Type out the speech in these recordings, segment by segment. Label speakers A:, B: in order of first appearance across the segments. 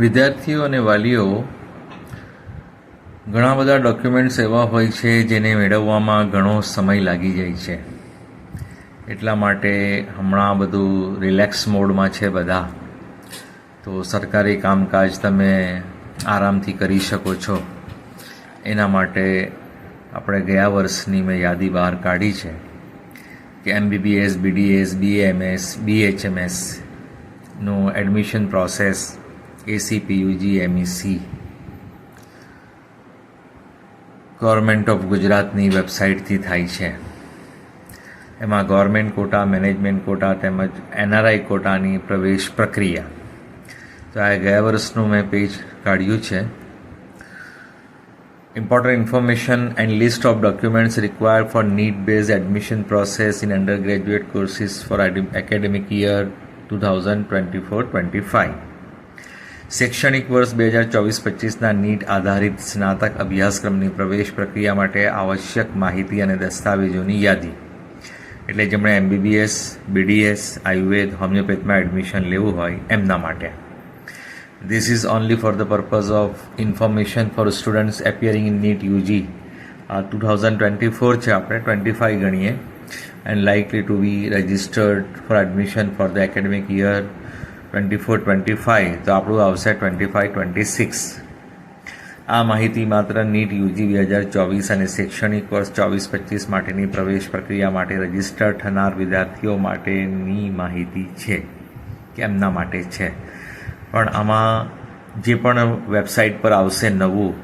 A: વિદ્યાર્થીઓ અને વાલીઓ ઘણા બધા ડોક્યુમેન્ટ્સ એવા હોય છે જેને મેળવવામાં ઘણો સમય લાગી જાય છે. એટલા માટે હમણાં બધું રિલેક્સ મોડમાં છે બધા. તો સરકારી કામકાજ તમે આરામથી કરી શકો છો. એના માટે આપણે ગયા વર્ષની મેં યાદી બહાર કાઢી છે કે MBBS BDS BMS બીએચએમએસનું admission process ACPUG MEC government of ગુજરાતની વેબસાઇટથી થાય છે એમાં ગવર્મેન્ટ કોટા મેનેજમેન્ટ કોટા તેમજ એનઆરઆઈ કોટાની પ્રવેશ પ્રક્રિયા તો આ ગયા વર્ષનું મેં પેજ કાઢ્યું છે important information and list of documents required for need based admission process in undergraduate courses for ad- academic year 2024-25 શૈક્ષણિક વર્ષ બે હજાર ચોવીસ પચીસના નીટ આધારિત સ્નાતક અભ્યાસક્રમની પ્રવેશ પ્રક્રિયા માટે આવશ્યક માહિતી અને દસ્તાવેજોની યાદી. એટલે જેમણે એમબીબીએસ બીડીએસ આયુર્વેદ હોમિયોપેથમાં એડમિશન લેવું હોય એમના માટે. This is only for the only of information for students information for students appearing in NEET UG. Uh, 2024 છે આપણે 25 ગણીએ. And likely to and likely for admission for for academic for the for twenty 24-25 તો આપણું આવશે 25-26 આ માહિતી માત્ર NEET UG બે હજાર ચોવીસ અને શૈક્ષણિક વર્ષ ચોવીસ, પચીસ માટેની પ્રવેશ પ્રક્રિયા માટે રજિસ્ટર થનાર વિદ્યાર્થીઓ માટેની માહિતી છે, કે એમના માટે છે. પણ આમાં જે પણ વેબસાઇટ પર આવશે નવું,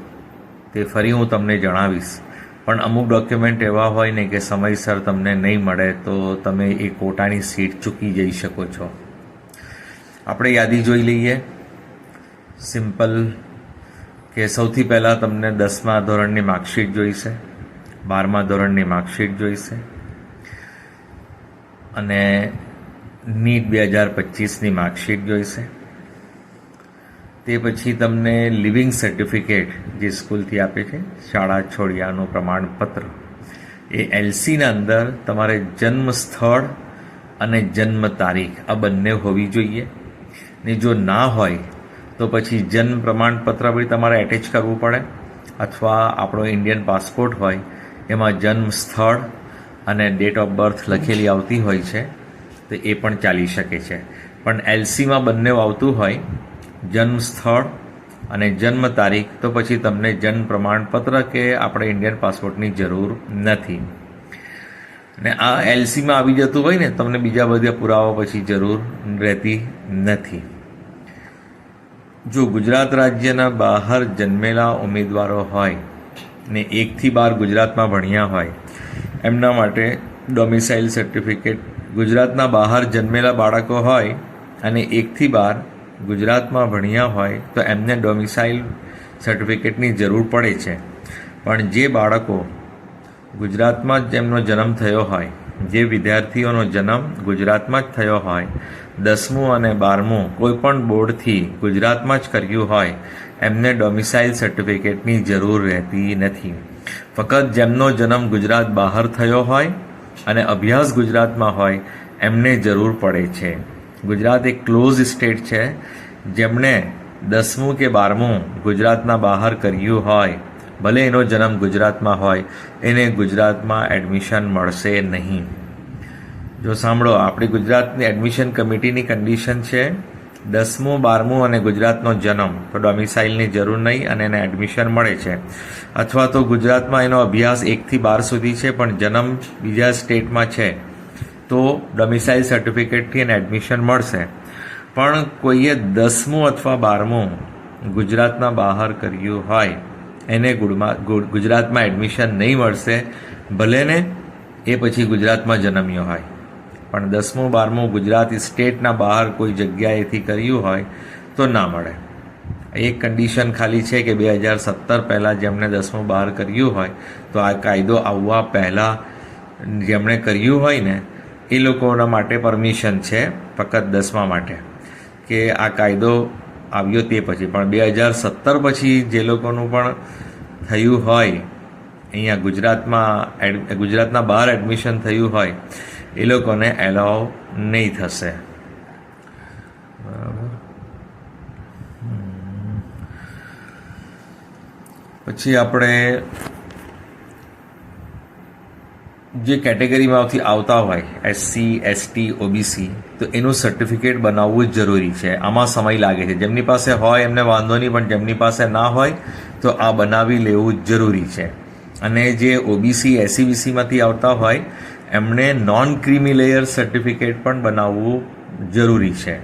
A: તે ફરી હું તમને જણાવીશ. પણ અમુક ડોક્યુમેન્ટ એવા હોય ને કે સમયસર તમને નહીં મળે, તો તમે એ કોટાની સીટ ચૂકી જઈ શકો છો. આપણે યાદી જોઈ લઈએ. સિમ્પલ કે સૌથી પહેલાં તમને દસમા ધોરણની માર્કશીટ જોઈશે, બારમા ધોરણની માર્કશીટ જોઈશે અને નીટ બે હજાર પચીસની માર્કશીટ જોઈશે. તે પછી તમને લિવિંગ સર્ટિફિકેટ જે સ્કૂલથી આપે છે, શાળા છોડ્યાનું પ્રમાણપત્ર. એ એલસીના અંદર તમારે જન્મ સ્થળ અને જન્મ તારીખ આ બંને હોવી જોઈએ. ને જો ના હોય, તો પછી જન્મ પ્રમાણપત્ર બી તમારે એટેચ કરવું પડે. અથવા આપણો ઇન્ડિયન પાસપોર્ટ હોય, એમાં જન્મ સ્થળ અને ડેટ ઓફ બર્થ લખેલી આવતી હોય છે, તો એ પણ ચાલી શકે છે. પણ એલસીમાં બંને આવતું હોય, જન્મ સ્થળ અને જન્મ તારીખ, તો પછી તમને જન્મ પ્રમાણપત્ર કે આપણે ઇન્ડિયન પાસપોર્ટની જરૂર નથી. ને આ એલસીમાં આવી જતું હોય ને, તમને બીજા બધા પુરાવા પછી જરૂર રહેતી નથી. જો ગુજરાત રાજ્યના બહાર જન્મેલા ઉમેદવારો હોય ને એકથી બાર ગુજરાતમાં ભણ્યા હોય, એમના માટે ડોમિસાઇલ સર્ટિફિકેટ ગુજરાતના બહાર જન્મેલા બાળકો હોય અને એકથી બાર ગુજરાતમાં ભણ્યા હોય, તો એમને ડોમિસાઇલ સર્ટિફિકેટની જરૂર પડે છે. પણ જે બાળકો ગુજરાતમાં જ એમનો જન્મ થયો હોય જે વિદ્યાર્થીઓનો જન્મ ગુજરાતમાં જ થયો હોય, દસમું અને બારમું કોઈપણ બોર્ડથી ગુજરાતમાં જ કર્યું હોય, એમને ડોમિસાઇલ સર્ટિફિકેટની જરૂર રહેતી નથી. ફક્ત જેમનો જન્મ ગુજરાત બહાર થયો હોય અને અભ્યાસ ગુજરાતમાં હોય, એમને જરૂર પડે છે. ગુજરાત એક ક્લોઝ સ્ટેટ છે. જેમણે દસમું કે બારમું ગુજરાતના બહાર કર્યું હોય ભલે એનો જન્મ ગુજરાતમાં હોય, એને ગુજરાતમાં એડમિશન મળશે નહીં. જો સાંભળો, આપણી ગુજરાતની એડમિશન કમિટીની કન્ડિશન છે દસમું, બારમું અને ગુજરાતનો જન્મ. તો ડોમિસાઇલની જરૂર નહીં અને એને એડમિશન મળે છે. અથવા તો ગુજરાતમાં એનો અભ્યાસ એકથી બાર સુધી છે, પણ જન્મ બીજા સ્ટેટમાં છે. તો ડોમિસાઇલ સર્ટિફિકેટથી એને એડમિશન મળશે. પણ કોઈએ દસમું અથવા બારમું ગુજરાતના બહાર કર્યું હોય એને ગુજરાતમાં એડમિશન નહીં મળશે, ભલે ને એ પછી ગુજરાતમાં જન્મ્યો હોય. પણ દસમું, બારમું ગુજરાત સ્ટેટના બહાર કોઈ જગ્યાએથી કર્યું હોય તો ના મળે. એક કન્ડિશન ખાલી છે કે બે હજાર સત્તર પહેલાં જેમણે દસમું બહાર કર્યું હોય, તો આ કાયદો આવવા પહેલાં જેમણે કર્યું હોય ને, એ લોકોના માટે પરમિશન છે, ફક્ત દસમા માટે. કે આ કાયદો આવ્યો તે પછી. પણ બે હજાર સત્તર પછી જે લોકોનું પણ થયું હોય, અહીંયા ગુજરાતમાં એડ, ગુજરાતના બહાર એડમિશન થયું હોય, એ લોકોને એલાવ નહીં થશે. પછી આપણે જે કેટેગરીમાંથી આવતા હોય એસસી એસટી ઓબીસી તો એનું સર્ટિફિકેટ બનાવવું જ જરૂરી છે. આમાં સમય લાગે છે. જેમની પાસે હોય એમને વાંધો નહીં, પણ જેમની પાસે ના હોય, તો આ બનાવી લેવું જરૂરી છે. અને જે ઓબીસી એસસીબીસીમાંથી આવતા હોય એમણે નોન ક્રીમી લેયર સર્ટિફિકેટ પણ બનાવવું જરૂરી છે.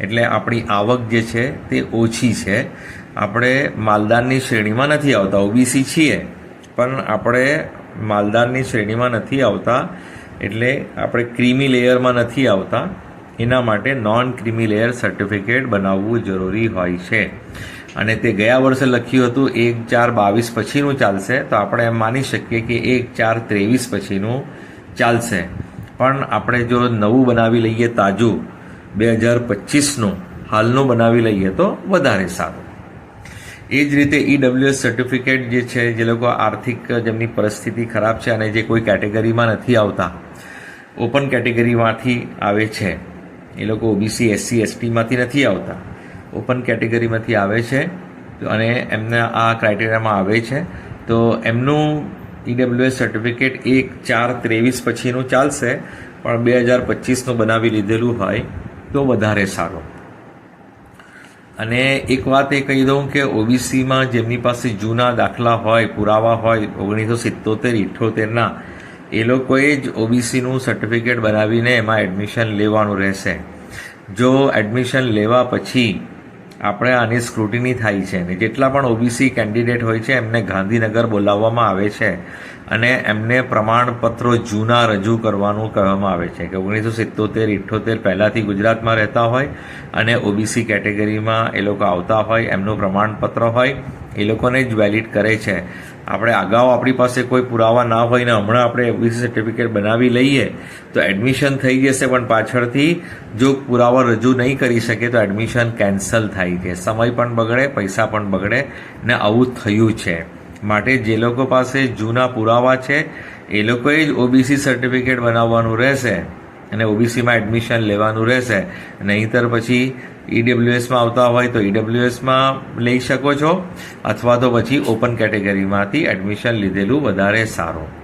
A: એટલે આપણી આવક જે છે, તે ઓછી છે. આપણે માલદારની શ્રેણીમાં નથી આવતા. ઓબીસી છીએ, પણ આપણે માલદારની શ્રેણીમાં નથી આવતા, એટલે આપણે ક્રીમી લેયરમાં નથી આવતા, એના માટે નોન ક્રીમી લેયર સર્ટિફિકેટ બનાવવું જરૂરી હોય છે. અને તે ગયા વર્ષે લખ્યું હતું, એક ચાર બાવીસ પછીનું ચાલશે, તો આપણે એમ માની શકીએ કે એક ચાર ત્રેવીસ પછીનું ચાલશે. પણ આપણે જો નવું બનાવી લઈએ તાજું, બે હજાર પચીસનું, હાલનું બનાવી લઈએ તો વધારે સારું. એ જ રીતે ઈડબ્લ્યુએસ સર્ટિફિકેટ જે છે, જે લોકો આર્થિક, જેમની પરિસ્થિતિ ખરાબ છે અને જે કોઈ કેટેગરીમાં નથી આવતા ઓપન કેટેગરીમાંથી આવે છે. એ લોકો ઓબીસી એસસી એસટીમાંથી નથી આવતા. ઓપન કેટેગરીમાંથી આવે છે અને એમને આ ક્રાઇટેરિયામાં આવે છે. તો એમનું ઈડબ્લ્યુએસ સર્ટિફિકેટ એક ચાર ત્રેવીસ પછીનું ચાલશે, પણ બે હજાર પચીસનું બનાવી લીધેલું હોય તો વધારે સારું. અને એક વાત એ કહી દઉં કે ઓબીસીમાં જેમની પાસે જૂના દાખલા હોય, પુરાવા હોય, ઓગણીસો સિત્તોતેર ઇઠ્ઠોતેરના એ લોકોએ જ ઓબીસીનું સર્ટિફિકેટ બનાવીને એમાં એડમિશન લેવાનું રહેશે. જો એડમિશન લેવા પછી આપણે આની સ્ક્રુટિની થાય છે ને જેટલા પણ ઓબીસી કેન્ડિડેટ હોય છે, એમને ગાંધીનગર બોલાવવામાં આવે છે અને એમને પ્રમાણપત્રો જૂના રજૂ કરવાનું કહેવામાં આવે છે કે ઓગણીસો સિત્તોતેર, ઇઠ્ઠોતેર પહેલાંથી ગુજરાતમાં રહેતા હોય અને ઓબીસી કેટેગરીમાં એ લોકો આવતા હોય, એમનું પ્રમાણપત્ર હોય એ લોકોને જ વેલિડ કરે છે. આપણે અગાઉ આપણી પાસે કોઈ પુરાવા ના હોય ને હમણાં આપણે ઓબીસી સર્ટિફિકેટ બનાવી લઈએ તો એડમિશન થઈ જશે, પણ પાછળથી જો પુરાવા રજૂ નહીં કરી શકે તો એડમિશન કેન્સલ થાય છે. સમય પણ બગડે, પૈસા પણ બગડે ને આવું થયું છે. માટે જે લોકો પાસે જૂના પુરાવા છે, એ લોકોએ જ ઓબીસી સર્ટિફિકેટ બનાવવાનું રહેશે અને ઓબીસીમાં એડમિશન લેવાનું રહેશે. નહીંતર પછી ઈડબ્લ્યુએસમાં આવતા હોય તો ઈડબ્લ્યુએસમાં લઈ શકો છો. અથવા તો પછી ઓપન કેટેગરીમાંથી એડમિશન લીધેલું વધારે સારું.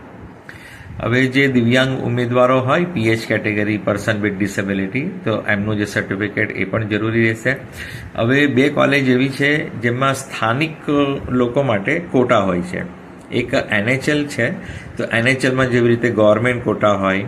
A: હવે જે દિવ્યાંગ ઉમેદવારો હોય, PH category, person with disability, તો એમનું જે સર્ટિફિકેટ એ પણ જરૂરી રહેશે. હવે બે કોલેજ એવી છે જેમાં સ્થાનિક લોકો માટે કોટા હોય છે. એક એનએચએલ છે, તો એનએચએલમાં જેવી રીતે ગવર્મેન્ટ કોટા હોય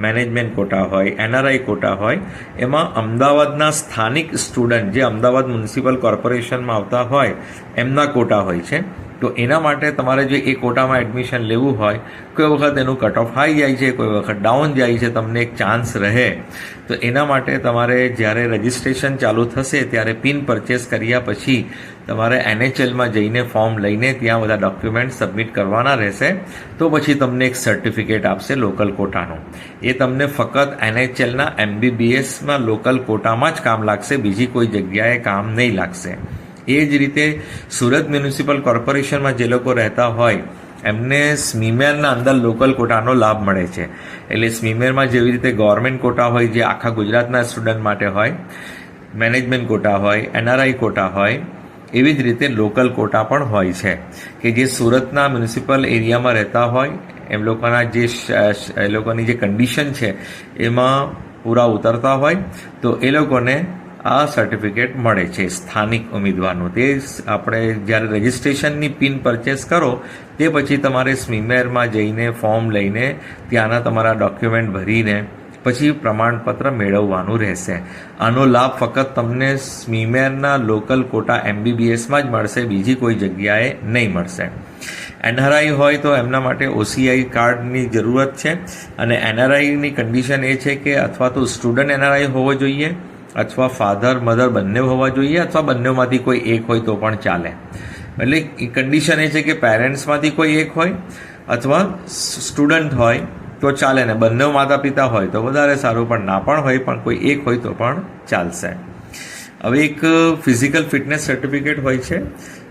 A: મેનેજમેન્ટ કોટા હોય, એનઆરઆઈ કોટા હોય, એમાં અમદાવાદના સ્થાનિક સ્ટુડન્ટ જે અમદાવાદ મ્યુનિસિપલ કોર્પોરેશનમાં આવતા હોય, એમના કોટા હોય છે. તો એના માટે તમારે જો એ કોટામાં એડમિશન લેવું હોય, કોઈ વખત એનું કટ ઓફ હાઈ જાય છે, કોઈ વખત ડાઉન જાય છે, તમને એક ચાન્સ રહે. તો એના માટે તમારે જ્યારે રજિસ્ટ્રેશન ચાલુ થશે, ત્યારે પિન પરચેસ કર્યા પછી તમારે એનએચએલમાં જઈને ફોર્મ લઈને ત્યાં બધા ડોક્યુમેન્ટ સબમિટ કરવાના રહેશે. તો પછી તમને એક સર્ટિફિકેટ આપશે લોકલ કોટાનું. એ તમને ફક્ત એનએચએલના એમબીબીએસમાં લોકલ કોટામાં જ કામ લાગશે, બીજી કોઈ જગ્યાએ કામ નહીં લાગશે. એ જ રીતે સુરત મ્યુનિસિપલ કોર્પોરેશનમાં જે લોકો રહેતા હોય, એમને સ્મીમેરના અંદર લોકલ કોટાનો લાભ મળે છે. એટલે સ્મીમેરમાં જેવી રીતે ગવર્મેન્ટ કોટા હોય, જે આખા ગુજરાતના સ્ટુડન્ટ માટે હોય, મેનેજમેન્ટ કોટા હોય, એનઆરઆઈ કોટા હોય, એવી જ રીતે લોકલ કોટા પણ હોય છે. કે જે સુરતના મ્યુનિસિપલ એરિયામાં રહેતા હોય, એમ લોકોના જે એ લોકોની જે કન્ડિશન છે, એમાં પૂરા ઉતરતા હોય, તો એ લોકોને આ સર્ટિફિકેટ મળે છે. સ્થાનિક ઉમેદવારનું. તે આપણે જ્યારે રજિસ્ટ્રેશનની પિન પરચેસ કરો, તે પછી તમારે સ્વીમેરમાં જઈને ફોર્મ લઈને ત્યાંના તમારા ડોક્યુમેન્ટ ભરીને પછી પ્રમાણપત્ર મેળવવાનું રહેશે. આનો લાભ ફક્ત તમને સ્મીમેરના લોકલ કોટા એમબીબીએસમાં જ મળશે, બીજી કોઈ જગ્યાએ નહીં મળશે. એનઆરઆઈ હોય તો એમના માટે ઓસીઆઈ કાર્ડની જરૂરત છે. અને એનઆરઆઈની કન્ડિશન એ છે કે અથવા તો સ્ટુડન્ટ એનઆરઆઈ હોવો જોઈએ અથવા ફાધર મધર બંને હોવા જોઈએ અથવા બંનેમાંથી કોઈ એક હોય તો પણ ચાલે. એટલે કન્ડિશન એ છે કે પેરેન્ટ્સમાંથી કોઈ એક હોય અથવા સ્ટુડન્ટ હોય તો ચાલે ને. બંને માતા પિતા હોય તો વધારે સારું, પણ ના પણ હોય, પણ કોઈ એક હોય તો પણ ચાલશે. હવે એક ફિઝિકલ ફિટનેસ સર્ટિફિકેટ હોય છે.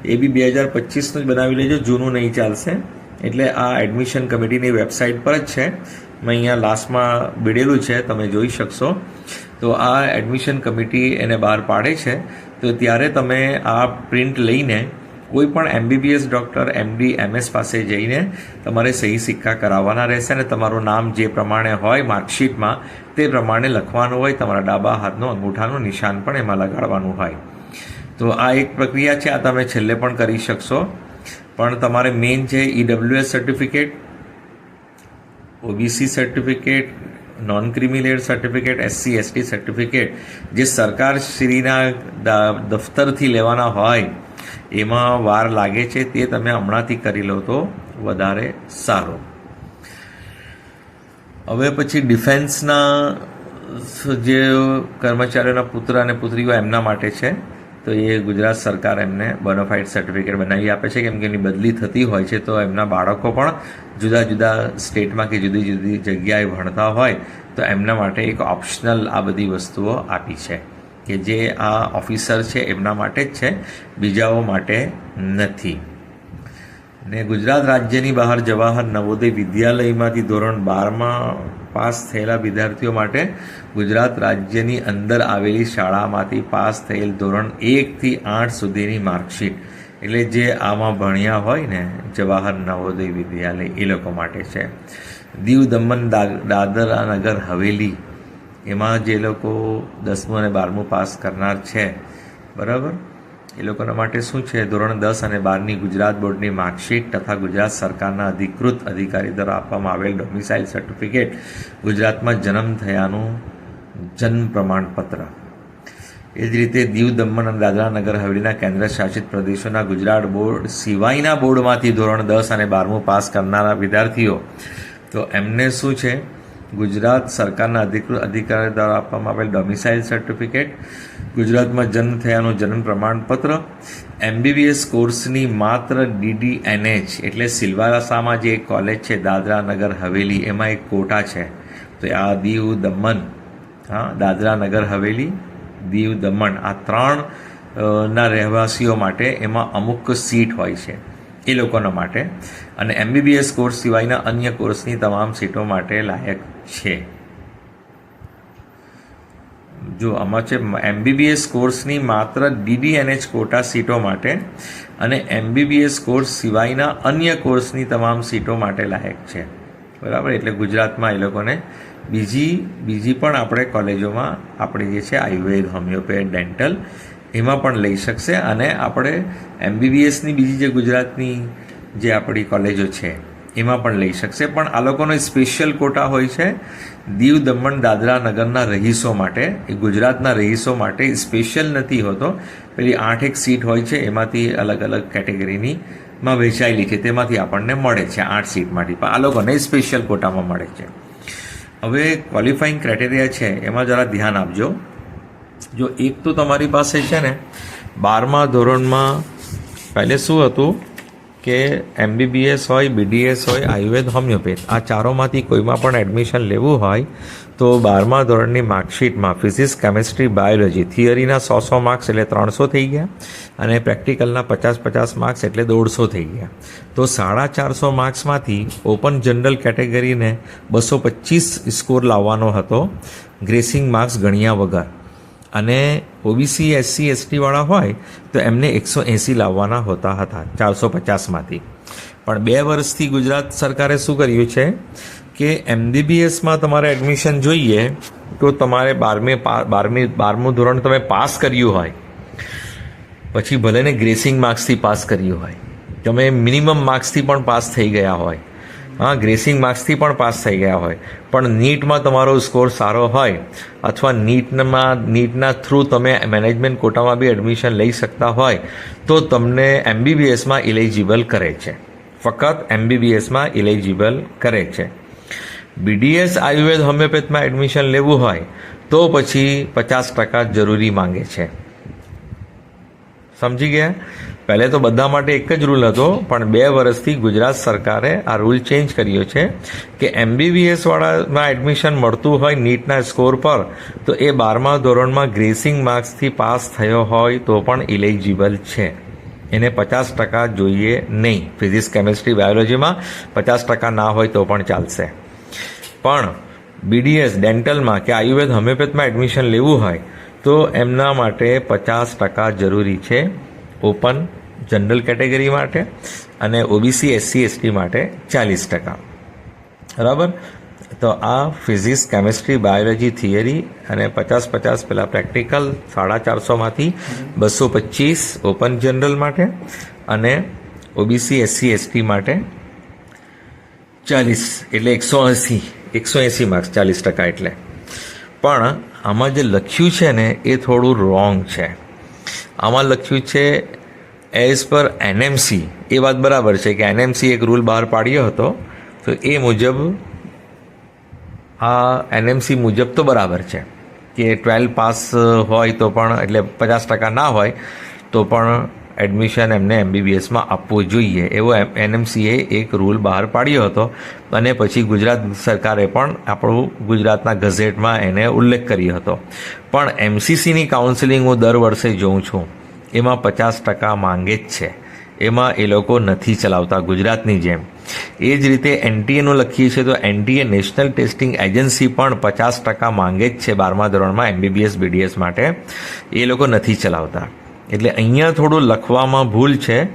A: એ બી બે હજાર પચીસનું જ બનાવી લેજો. જૂનું નહીં ચાલશે. એટલે આ એડમિશન કમિટીની વેબસાઇટ પર જ છે. મેં અહીંયા લાસ્ટમાં બીડેલું છે. તમે જોઈ શકશો. તો આ એડમિશન કમિટી એને બહાર પાડે છે. તો ત્યારે તમે આ પ્રિન્ટ લઈને કોઈ પણ એમબીબીએસ ડૉક્ટર એમડી એમએસ પાસે જઈને તમારે સહી સિક્કા કરાવવાના રહેશે અને તમારું નામ જે પ્રમાણે હોય માર્કશીટમાં તે પ્રમાણે લખવાનું હોય, તમારા ડાબા હાથનું અંગૂઠાનું નિશાન પણ એમાં લગાડવાનું હોય. તો આ એક પ્રક્રિયા છે, આ તમે છેલ્લે પણ કરી શકશો. પણ તમારે મેઇન છે EWS certificate OBC certificate non creamy layer certificate SC ST certificate જે સરકારશ્રીના દફતરથી લેવાના હોય, એમાં વાર લાગે છે, તે તમે હમણાંથી કરી લો તો વધારે સારું. હવે પછી ડિફેન્સના જે કર્મચારીઓના પુત્ર અને પુત્રીઓ એમના માટે છે. તો એ ગુજરાત સરકાર એમને બોનોફાઇડ સર્ટિફિકેટ બનાવી આપે છે, કેમ કે એની બદલી થતી હોય છે, તો એમના બાળકો પણ જુદા જુદા સ્ટેટમાં કે જુદી જુદી જગ્યાએ ભણતા હોય, તો એમના માટે એક ઓપ્શનલ આ બધી વસ્તુઓ આપી છે કે જે આ ઓફિસર છે એમના માટે જ છે, બીજાઓ માટે નથી. ને ગુજરાત રાજ્યની બહાર જવાહર નવોદય વિદ્યાલયમાંથી ધોરણ બારમાં પાસ થયેલા વિદ્યાર્થીઓ માટે ગુજરાત રાજ્યની અંદર આવેલી શાળામાંથી પાસ થયેલ ધોરણ એકથી આઠ સુધીની માર્કશીટ. એટલે જે આમાં ભણ્યા હોય ને, જવાહર નવોદય વિદ્યાલય, એ લોકો માટે છે. દીવ દમણ દાદરા નગર હવેલી, એમાં જે લોકો દસમું અને બારમું પાસ કરનાર છે. બરાબર? એ લોકોના માટે શું છે? ધોરણ દસ અને બારની ગુજરાત બોર્ડની માર્કશીટ તથા ગુજરાત સરકારના અધિકૃત અધિકારી દ્વારા આપવામાં આવેલ ડોમિસાઇલ સર્ટિફિકેટ ગુજરાતમાં જન્મ થયાનું જન્મ પ્રમાણપત્ર એ જ રીતે દીવ દમણ અને દાદરા નગર હવેલીના કેન્દ્ર શાસિત પ્રદેશોના ગુજરાત બોર્ડ, સિવાયના બોર્ડમાંથી ધોરણ દસ અને બારમું પાસ કરનારા વિદ્યાર્થીઓ, તો એમને શું છે? ગુજરાત સરકારના અધિકૃત અધિકારી દ્વારા આપવામાં આવેલ ડોમિસાઇલ સર્ટિફિકેટ ગુજરાતમાં જન્મ થયાનું જન્મ પ્રમાણપત્ર, એમબીબીએસ કોર્સની માત્ર ડીડીએનએચ એટલે સિલવાસામાં જે એક કોલેજ છે દાદરા નગર હવેલી, એમાં એક કોટા છે. તો આ દીવ દમણ હા, દાદરા નગર હવેલી, દીવ દમણ, આ ત્રણ ના રહેવાસીઓ માટે એમાં અમુક સીટ હોય છે, એ લોકોના માટે. અને એમબીબીએસ કોર્સ સિવાયના અન્ય કોર્સની તમામ સીટો માટે લાયક છે. જો આમાં છે એમબીબીએસ કોર્સની માત્ર ડીડીએનએચ કોટા સીટો માટે અને એમબીબીએસ કોર્સ સિવાયના અન્ય કોર્સની તમામ સીટો માટે લાયક છે. બરાબર? એટલે ગુજરાતમાં એ લોકોને બીજી બીજી પણ આપણે કોલેજોમાં આપણે જે છે આયુર્વેદ, હોમિયોપેથ, ડેન્ટલ, એમાં પણ લઈ શકશે અને આપણે એમબીબીએસની બીજી જે ગુજરાતની જે આપણી કોલેજો છે, એમાં પણ લઈ શકશે. પણ આ લોકોનો સ્પેશિયલ કોટા હોય છે, દીવ, દમણ, દાદરા નગરના રહીશો માટે. એ ગુજરાતના રહીશો માટે સ્પેશિયલ નથી હોતો. પેલી આઠેક સીટ હોય છે, એમાંથી અલગ અલગ કેટેગરીની માં વહેંચાયેલી છે. તેમાંથી આપણને મળે છે આઠ સીટમાંથી. પણ આ લોકોને સ્પેશિયલ કોટામાં મળે છે. હવે ક્વોલિફાઈંગ ક્રાઇટેરિયા છે, એમાં જરા ધ્યાન આપજો. જો એક તો તમારી પાસે છે ને બારમા ધોરણમાં પહેલે શું હતું? કે એમબીબીએસ હોય બીડીએસ હોય, આયુર્વેદ, હોમિયોપેથ, આ ચારોમાંથી કોઈમાં પણ એડમિશન લેવું હોય, તો બારમા ધોરણની માર્કશીટમાં ફિઝિક્સ, કેમિસ્ટ્રી, બાયોલોજી, થિયરીના સો સો માર્ક્સ એટલે ત્રણસો થઈ ગયા અને પ્રેક્ટિકલના પચાસ પચાસ માર્ક્સ એટલે દોઢસો થઈ ગયા. તો સાડા ચારસો માર્ક્સમાંથી ઓપન જનરલ કેટેગરીને બસો પચીસ સ્કોર લાવવાનો હતો. ગ્રેસિંગ માર્ક્સ ગણ્યા વગર. અને ઓબીસી એસસી એસટીવાળા હોય તો એમને એકસો એંસી લાવવાના હોતા હતા, ચારસો પચાસમાંથી. પણ બે વર્ષથી ગુજરાત સરકારે શું કર્યું છે કે એમબીબીએસમાં તમારે એડમિશન જોઈએ તો તમારે બારમી બારમી, બારમું ધોરણ તમે પાસ કર્યું હોય. પછી ભલે ને ગ્રેસિંગ માર્ક્સથી પાસ કર્યું હોય. તમે મિનિમમ માર્ક્સથી પણ પાસ થઈ ગયા હોય. હા, ગ્રેસિંગ માર્ક્સથી પણ પાસ થઈ ગયા હોય. પણ નીટમાં તમારો સ્કોર સારો હોય અથવા નીટમાં નીટના થ્રુ તમે મેનેજમેન્ટ કોટામાં બી એડમિશન લઈ શકતા હોય, તો તમને એમબીબીએસમાં ઇલિજિબલ કરે છે. ફક્ત એમબીબીએસમાં ઇલિજિબલ કરે છે. બીડીએસ આયુર્વેદ હોમિયોપેથમાં એડમિશન લેવું હોય, તો પછી પચાસ ટકા જરૂરી માંગે છે. સમજી ગયા? પહેલે તો બધા માટે એક જ રૂલ હતો, પણ બે વર્ષથી ગુજરાત સરકારે આ રૂલ ચેન્જ કર્યો છે કે એમબીબીએસ વાળામાં એડમિશન મળતું હોય, નીટના સ્કોર પર, તો એ બારમા ધોરણમાં ગ્રેસિંગ માર્ક્સથી પાસ થયો હોય તો પણ ઇલિજિબલ છે. એને પચાસ ટકા જોઈએ નહીં. ફિઝિક્સ કેમિસ્ટ્રી બાયોલોજીમાં પચાસ ટકા ના હોય તો પણ ચાલશે. પણ બીડીએસ ડેન્ટલમાં કે આયુર્વેદ હોમિયોપેથમાં એડમિશન લેવું હોય તો એમના માટે પચાસ ટકા જરૂરી છે. ઓપન જનરલ કેટેગરી માટે અને ઓબીસી એસસી એસટી માટે ચાલીસ ટકા. બરાબર? તો આ ફિઝિક્સ, કેમિસ્ટ્રી, બાયોલોજી થિયરી અને પચાસ પચાસ પેલા પ્રેક્ટિકલ સાડા ચારસોમાંથી બસો પચીસ ઓપન જનરલ માટે અને ઓબીસી એસસી એસટી માટે ચાલીસ, એટલે એકસો એંસી એકસો એંસી માર્ક્સ ચાલીસ ટકા એટલે. પણ આમાં જે લખ્યું છે ને, એ થોડું રોંગ છે. આમાં લખ્યું છે એઝ પર એનએમસી એ વાત બરાબર છે કે એનએમસી એક રૂલ બહાર પાડ્યો હતો, તો એ મુજબ આ એનએમસી મુજબ તો બરાબર છે. કે ટ્વેલ્વ પાસ હોય તો પણ, એટલે પચાસ ટકા ના હોય, તો પણ એડમિશન એમને એમબીબીએસમાં આપવું જોઈએ. એવો એનએમસીએ એક રૂલ બહાર પાડ્યો હતો. અને પછી ગુજરાત સરકારે પણ આપણું ગુજરાતના ગઝેટમાં એને ઉલ્લેખ કર્યો હતો. પણ એમસીસીની કાઉન્સિલિંગ હું દર વર્ષે જોઉં છું. એમાં પચાસ ટકા માંગે જ છે. એમાં એ લોકો નથી ચલાવતા ગુજરાતની જેમ. એ જ રીતે એનટીએનું લખીએ છીએ તો એનટીએ નેશનલ ટેસ્ટિંગ એજન્સી પણ પચાસ ટકા માંગે જ છે બારમા ધોરણમાં એમબીબીએસ, બીડીએસ માટે. એ લોકો નથી ચલાવતા. એટલે અહીંયા થોડું લખવામાં ભૂલ છે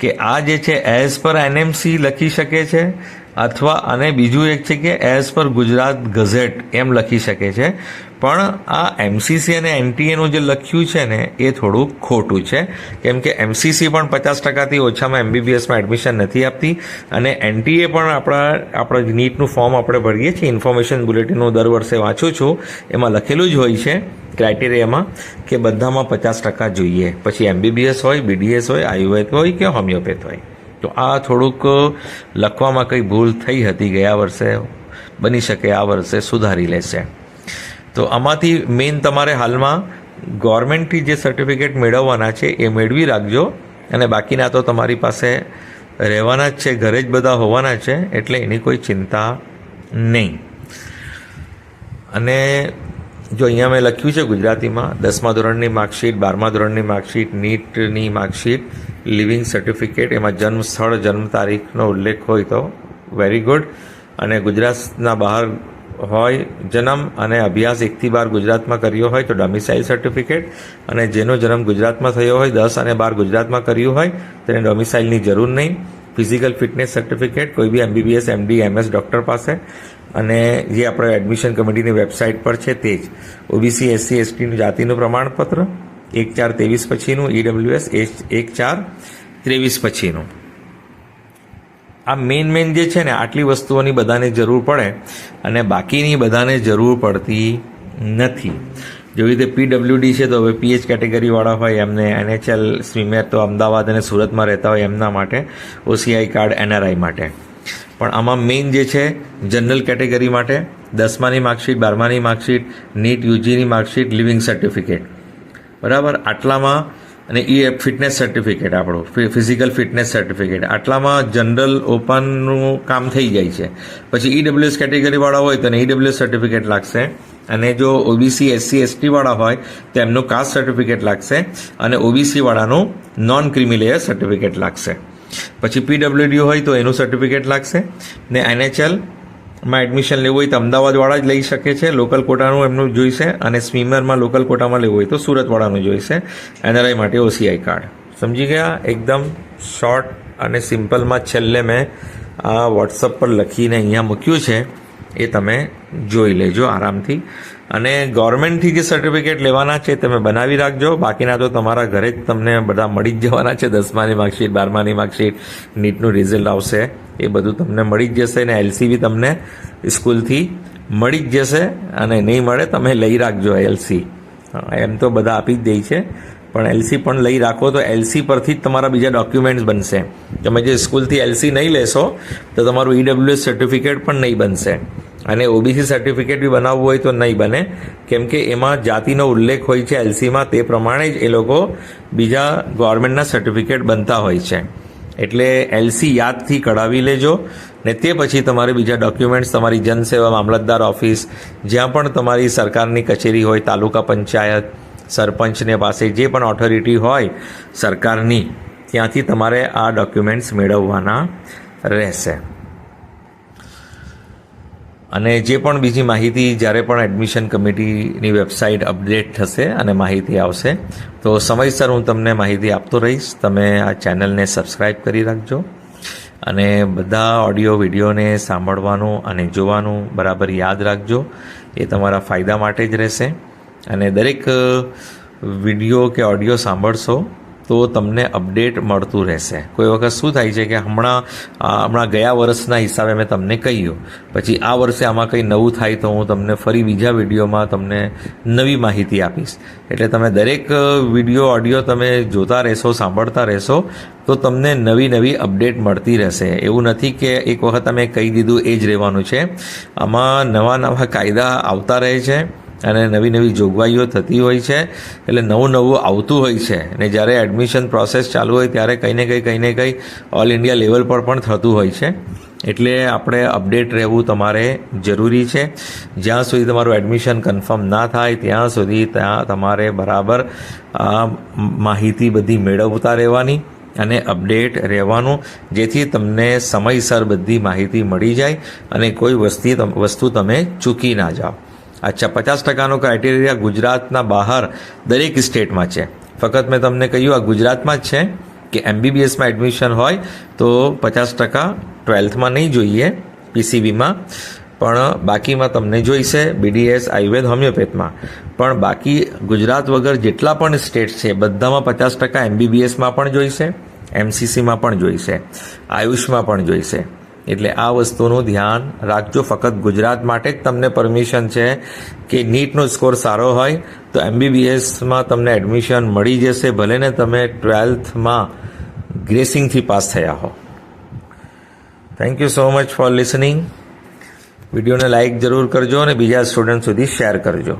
A: કે આ જે છે એઝ પર એનએમસી લખી શકે છે અથવા અને બીજું એક છે કે એઝ પર ગુજરાત ગઝેટ એમ લખી શકે છે. પણ આ એમસીસી અને એનટીએનું જે લખ્યું છે ને, એ થોડું ખોટું છે. કેમ કે એમસીસી પણ પચાસ ટકાથી ઓછામાં એમબીબીએસમાં એડમિશન નથી આપતી અને એનટીએ પણ આપણા આપણા નીટનું ફોર્મ આપણે ભરીએ છીએ ઇન્ફોર્મેશન બુલેટિન હું દર વર્ષે વાંચું છું, એમાં લખેલું જ હોય છે ક્રાઇટેરિયામાં કે બધામાં પચાસ ટકા જોઈએ. પછી એમબીબીએસ હોય બીડીએસ હોય, આયુર્વેદ હોય કે હોમિયોપેથ હોય. તો આ થોડુંક લખવામાં કંઈ ભૂલ થઈ હતી ગયા વર્ષે? બની શકે આ વર્ષે સુધારી લેશે. તો આમાંથી મેઇન તમારે હાલમાં ગવર્મેન્ટથી જે સર્ટિફિકેટ મેળવવાના છે, એ મેળવી રાખજો. અને બાકીના તો તમારી પાસે રહેવાના જ છે, ઘરે જ બધા હોવાના છે, એટલે એની કોઈ ચિંતા નહીં. અને જો અહીંયા મેં લખ્યું છે ગુજરાતીમાં, દસમા ધોરણની માર્કશીટ, બારમા ધોરણની માર્કશીટ, નીટની માર્કશીટ, લિવિંગ સર્ટિફિકેટ એમાં જન્મ સ્થળ, જન્મ તારીખનો ઉલ્લેખ હોય તો વેરી ગુડ અને ગુજરાતના બહાર હોય, જન્મ અને અભ્યાસ એકથી બાર ગુજરાતમાં કર્યો હોય તો ડોમિસાઇલ સર્ટિફિકેટ અને જેનો જન્મ ગુજરાતમાં થયો હોય, દસ અને બાર ગુજરાતમાં કર્યું હોય, તેને ડોમિસાઇલની જરૂર નહીં. ફિઝિકલ ફિટનેસ સર્ટિફિકેટ કોઈ બી એમબીબીએસ એમડી એમએસ ડૉક્ટર પાસે. અને જે આપણે એડમિશન કમિટીની વેબસાઇટ પર છે તે જ. ઓબીસી એસસી એસટીનું જાતિનું પ્રમાણપત્ર, એક ચાર ત્રેવીસ પછીનું ઈડબ્લ્યુએસ એક ચાર ત્રેવીસ પછીનું. આ મેઇન મેઇન જે છે ને, આટલી વસ્તુઓની બધાને જરૂર પડે અને બાકીની બધાને જરૂર પડતી નથી. જેવી રીતે પીડબ્લ્યુડી છે તો હવે પીએચ કેટેગરીવાળા હોય, એમને એનએચએલ સ્વિમેર તો અમદાવાદ અને સુરતમાં રહેતા હોય એમના માટે ઓસીઆઈ કાર્ડ એનઆરઆઈ માટે. પણ આમાં મેઇન જે છે જનરલ કેટેગરી માટે, દસમાની માર્કશીટ બારમાની માર્કશીટ નીટ યુજીની માર્કશીટ લિવિંગ સર્ટિફિકેટ બરાબર? આટલામાં અને એ ફિટનેસ સર્ટિફિકેટ આપણું ફિઝિકલ ફિટનેસ સર્ટિફિકેટ આટલામાં જનરલ ઓપનનું કામ થઈ જાય છે. પછી ઈડબ્લ્યુએસ કેટેગરીવાળા હોય તો એને ઈડબ્લ્યુએસ સર્ટિફિકેટ લાગશે. અને જો ઓબીસી એસસી એસટીવાળા હોય, તો એમનું કાસ્ટ સર્ટિફિકેટ લાગશે. અને ઓબીસીવાળાનું નોન ક્રિમિલેયર સર્ટિફિકેટ લાગશે. પછી પીડબ્લ્યુડી હોય તો એનું સર્ટિફિકેટ લાગશે. ને એનએચએલ માં એડમિશન લેવું હોય તો અમદાવાદવાળા જ લઈ શકે છે. લોકલ કોટાનું એમનું જોઈશે અને સ્વીમરમાં લોકલ કોટામાં લેવું હોય તો સુરતવાળાનું જોઈશે. એનઆરઆઈ માટે ઓસીઆઈ કાર્ડ સમજી ગયા? એકદમ શોર્ટ અને સિમ્પલમાં છેલ્લે મેં આ વોટ્સઅપ પર લખીને અહીંયા મૂક્યું છે. એ તમે જોઈ લેજો આરામથી. અને ગવર્મેન્ટથી જે સર્ટિફિકેટ લેવાના છે તમે બનાવી રાખજો. બાકીના તો તમારા ઘરે જ તમને બધા મળી જ જવાના છે. દસમાની માર્કશીટ બારમાની માર્કશીટ નીટનું રિઝલ્ટ આવશે. એ બધું તમને મળી જ જશે ને એલસી બી તમને સ્કૂલથી મળી જ જશે અને નહીં મળે તમે લઈ રાખજો એલસી એમ તો બધા આપી જ દે છે. પણ એલસી પણ લઈ રાખો તો એલસી પરથી જ તમારા બીજા ડોક્યુમેન્ટ્સ બનશે. તમે જે સ્કૂલથી એલસી નહીં લેશો તો તમારું ઈડબ્લ્યુએસ સર્ટિફિકેટ પણ નહીં બનશે. અને ઓબીસી સર્ટિફિકેટ બી બનાવવું હોય તો નહીં બને. કેમ કે એમાં જાતિનો ઉલ્લેખ હોય છે એલસીમાં તે પ્રમાણે જ એ લોકો બીજા ગવર્મેન્ટના સર્ટિફિકેટ બનતા હોય છે. એટલે એલસી યાદથી કઢાવી લેજો. ને તે પછી તમારે બીજા ડોક્યુમેન્ટ્સ તમારી જનસેવા, મામલતદાર ઓફિસ જ્યાં પણ તમારી સરકારની કચેરી હોય, તાલુકા પંચાયત સરપંચને પાસે જે પણ ઓથોરિટી હોય સરકારની, ત્યાંથી તમારે આ ડોક્યુમેન્ટ્સ મેળવવાના રહેશે. અને જે પણ બીજી માહિતી, જ્યારે પણ એડમિશન કમિટીની વેબસાઇટ અપડેટ થશે અને માહિતી આવશે, તો સમયસર હું તમને માહિતી આપતો રહીશ. તમે આ ચેનલને સબસ્ક્રાઈબ કરી રાખજો. અને બધા ઓડિયો વિડીયોને સાંભળવાનું અને જોવાનું બરાબર યાદ રાખજો. એ તમારા ફાયદા માટે જ રહેશે. અને દરેક વીડિયો કે ઓડિયો સાંભળશો તો તમને અપડેટ મળતું રહેશે. કોઈ વખત શું થાય છે કે હમણાં હમણાં ગયા વર્ષના હિસાબે મેં તમને કહ્યું. પછી આ વર્ષે આમાં કંઈ નવું થાય તો હું તમને ફરી બીજા વિડીયોમાં તમને નવી માહિતી આપીશ. એટલે તમે દરેક વીડિયો, ઓડિયો તમે જોતા રહેશો, સાંભળતા રહેશો, તો તમને નવી નવી અપડેટ મળતી રહેશે. એવું નથી કે એક વખત તમે કહી દીધું એ જ રહેવાનું છે. આમાં નવા નવા કાયદા આવતા રહે છે. અને નવી નવી જોગવાઈઓ થતી હોય છે, એટલે નવું નવું આવતું હોય છે. અને જ્યારે એડમિશન પ્રોસેસ ચાલુ હોય ત્યારે કંઈ ને કંઈ કંઈ ને કંઈ ઓલ ઇન્ડિયા લેવલ પર પણ થતું હોય છે. એટલે આપણે અપડેટ રહેવું તમારે જરૂરી છે. જ્યાં સુધી તમારું એડમિશન કન્ફર્મ ના થાય, ત્યાં સુધી ત્યાં તમારે બરાબર આ માહિતી બધી મેળવતા રહેવાની અને અપડેટ રહેવાનું, જેથી તમને સમયસર બધી માહિતી મળી જાય અને કોઈ વસ્તી વસ્તુ તમે ચૂકી ના જાઓ. અચ્છા, પચાસ ટકાનો ક્રાઇટેરિયા ગુજરાતના બહાર દરેક સ્ટેટમાં છે. ફક્ત મેં તમને કહ્યું, આ ગુજરાતમાં જ છે કે એમબીબીએસમાં એડમિશન હોય તો પચાસ ટકા ટ્વેલ્થમાં નહીં જોઈએ પીસીબીમાં પણ બાકીમાં તમને જોઈશે બીડીએસ આયુર્વેદ, હોમિયોપેથમાં. પણ બાકી ગુજરાત વગર જેટલા પણ સ્ટેટ છે, બધામાં પચાસ ટકા એમબીબીએસમાં પણ જોઈશે એમસીસીમાં પણ જોઈશે, આયુષમાં પણ જોઈશે. એટલે આ વસ્તુનું ધ્યાન રાખજો. ફક્ત ગુજરાત માટે જ તમને પરમિશન છે કે નીટનો સ્કોર સારો હોય તો એમબીબીએસમાં તમને એડમિશન મળી જશે. ભલે ને તમે ટ્વેલ્થમાં ગ્રેસિંગથી પાસ થયા હો. Thank you so much for listening વિડીયોને લાઇક જરૂર કરજો અને બીજા સ્ટુડન્ટ સુધી શેર કરજો.